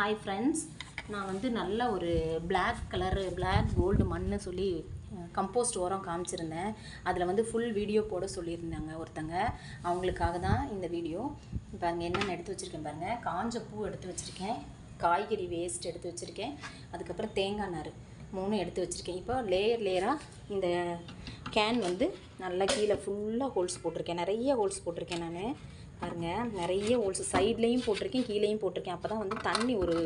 Hi friends நான் வந்து நல்ல ஒரு பிளாக் கலரு பிளாக் கோல்டு மண்ணு சொல்லி கம்போஸ்ட் உரம் காமிச்சிருந்தேன். அதில் வந்து ஃபுல் வீடியோ போட சொல்லியிருந்தாங்க ஒருத்தங்க. அவங்களுக்காக தான் இந்த வீடியோ பாருங்கள் என்னென்ன எடுத்து வச்சுருக்கேன் பாருங்கள் காஞ்ச பூ எடுத்து வச்சுருக்கேன். காய்கறி வேஸ்ட் எடுத்து வச்சுருக்கேன். அதுக்கப்புறம் தேங்காய் நார் மூணு எடுத்து வச்சுருக்கேன். இப்போ லேயர் லேயராக இந்த கேன் வந்து நல்லா கீழே ஃபுல்லாக ஹோல்ஸ் போட்டிருக்கேன். நிறைய ஹோல்ஸ் போட்டிருக்கேன் நான். பாருங்கள் நிறைய ஹோல்ஸ் சைட்லேயும் போட்டிருக்கேன் கீழேயும் போட்டிருக்கேன். அப்போ தான் வந்து தண்ணி ஒரு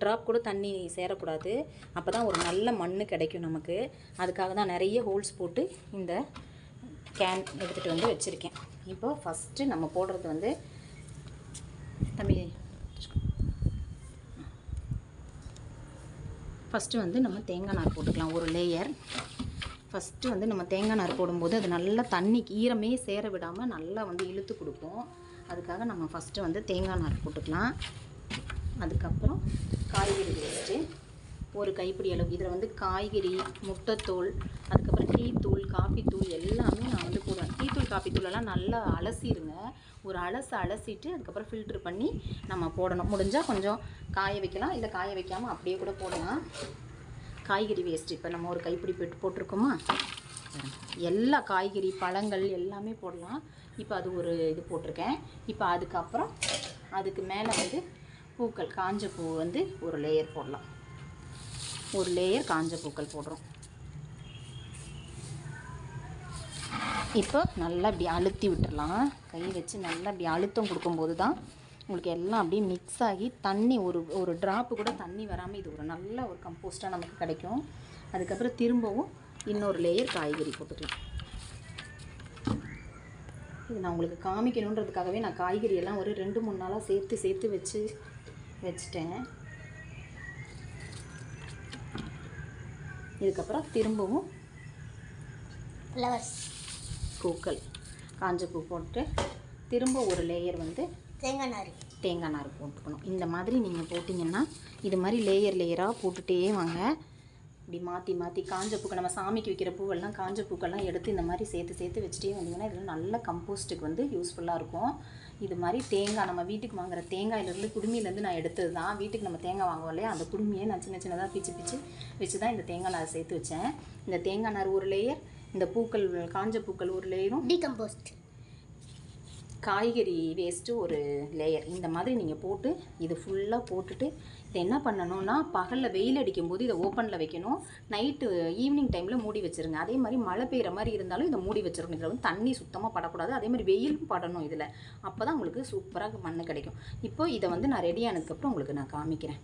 ட்ராப் கூட தண்ணி சேரக்கூடாது. அப்போ தான் ஒரு நல்ல மண் கிடைக்கும் நமக்கு. அதுக்காக தான் நிறைய ஹோல்ஸ் போட்டு இந்த கேன் எடுத்துகிட்டு வந்து வச்சுருக்கேன். இப்போ ஃபஸ்ட்டு நம்ம போடுறது வந்து தம்பி ஃபஸ்ட்டு வந்து நம்ம தேங்காய் நார் போட்டுக்கலாம் ஒரு லேயர் ஃபஸ்ட்டு வந்து நம்ம தேங்காய் நார் போடும்போது அது நல்லா தண்ணி ஈரமே சேர விடாமல் நல்லா வந்து இழுத்து கொடுக்கும் அதுக்காக நம்ம ஃபஸ்ட்டு வந்து தேங்காய் நார் போட்டுக்கலாம். அதுக்கப்புறம் காய்கறி வேஸ்ட்டு ஒரு கைப்பிடி அளவு. இதில் வந்து காய்கறி முட்டைத்தூள் அதுக்கப்புறம் டீத்தூள் காஃபித்தூள் எல்லாமே நான் வந்து போடுவேன். டீத்தூள் காஃபித்தூளெல்லாம் நல்லா அலசிடுங்க ஒரு அலச அலசிட்டு அதுக்கப்புறம் ஃபில்ட்ரு பண்ணி நம்ம போடணும். முடிஞ்சால் கொஞ்சம் காய வைக்கலாம். இல்லை காய வைக்காமல் அப்படியே கூட போடலாம். காய்கறி வேஸ்ட் இப்போ நம்ம ஒரு கைப்பிடி போட்டு போட்டிருக்கோமா? எல்லா காய்கறி பழங்கள் எல்லாமே போடலாம். இப்போ அது ஒரு இது போட்டிருக்கேன். இப்போ அதுக்கப்புறம் அதுக்கு மேலே வந்து பூக்கள் காஞ்ச பூ வந்து ஒரு லேயர் போடலாம். ஒரு லேயர் காஞ்ச பூக்கள் போடுறோம். இப்போ நல்லா இப்படி அழுத்தி விட்டுடலாம் கை வச்சு நல்லா இப்படி அழுத்தம் கொடுக்கும்போது தான் உங்களுக்கு எல்லாம் அப்படியே மிக்ஸ் ஆகி தண்ணி ஒரு ஒரு ட்ராப்பு கூட தண்ணி வராமல் இது ஒரு நல்ல ஒரு கம்போஸ்ட்டாக நமக்கு கிடைக்கும். அதுக்கப்புறம் திரும்பவும் இன்னொரு லேயர் காய்கறி போட்டுக்கலாம். இது நான் உங்களுக்கு காமிக்கணுன்றதுக்காகவே நான் காய்கறி எல்லாம் ஒரு ரெண்டு மூணு நாளாக சேர்த்து சேர்த்து வச்சு வச்சுட்டேன். இதுக்கப்புறம் திரும்பவும் ஃப்ளவர்ஸ் பூக்கள் காஞ்ச பூ போட்டு திரும்ப ஒரு லேயர் வந்து தேங்காய் நார். தேங்காய் நார் போட்டுக்கணும். இந்த மாதிரி நீங்கள் போட்டிங்கன்னா இது மாதிரி லேயர் லேயராக போட்டுகிட்டே வாங்க. இப்படி மாற்றி மாற்றி காஞ்ச பூக்கள் நம்ம சாமிக்கு வைக்கிற பூவெல்லாம் காஞ்ச பூக்கள்லாம் எடுத்து இந்த மாதிரி சேர்த்து சேர்த்து வச்சுட்டே வந்தீங்கன்னா இதில் நல்ல கம்போஸ்ட்டுக்கு வந்து யூஸ்ஃபுல்லாக இருக்கும். இது மாதிரி தேங்காய் நம்ம வீட்டுக்கு வாங்குற தேங்காயிலேருந்து குடுமியிலேருந்து நான் எடுத்தது தான். வீட்டுக்கு நம்ம தேங்காய் வாங்குவோம் இல்லையா? அந்த குடுமியை நான் சின்ன சின்னதாக பிச்சு பிச்சு வச்சு தான் இந்த தேங்காய் நான் சேர்த்து வச்சேன். இந்த தேங்காய் நார் ஒரு லேயர் இந்த பூக்கள் காஞ்ச பூக்கள் ஒரு லேயரும் டீகம்போஸ்ட் காய்கறி வேஸ்ட்டு ஒரு லேயர் இந்த மாதிரி நீங்கள் போட்டு இது ஃபுல்லாக போட்டுட்டு இதை என்ன பண்ணணும்னா பகலில் வெயில் அடிக்கும்போது இதை ஓப்பனில் வைக்கணும். நைட்டு ஈவினிங் டைமில் மூடி வச்சுருங்க. அதே மாதிரி மழை பெய்கிற மாதிரி இருந்தாலும் இதை மூடி வச்சிடணும் இதில் வந்து தண்ணி சுத்தமாக படக்கூடாது. அதே மாதிரி வெயிலும் படணும் இதில். அப்போ தான் உங்களுக்கு சூப்பராக மண் கிடைக்கும். இப்போ இதை வந்து நான் ரெடி ஆனதுக்கப்புறம் உங்களுக்கு நான் காமிக்கிறேன்.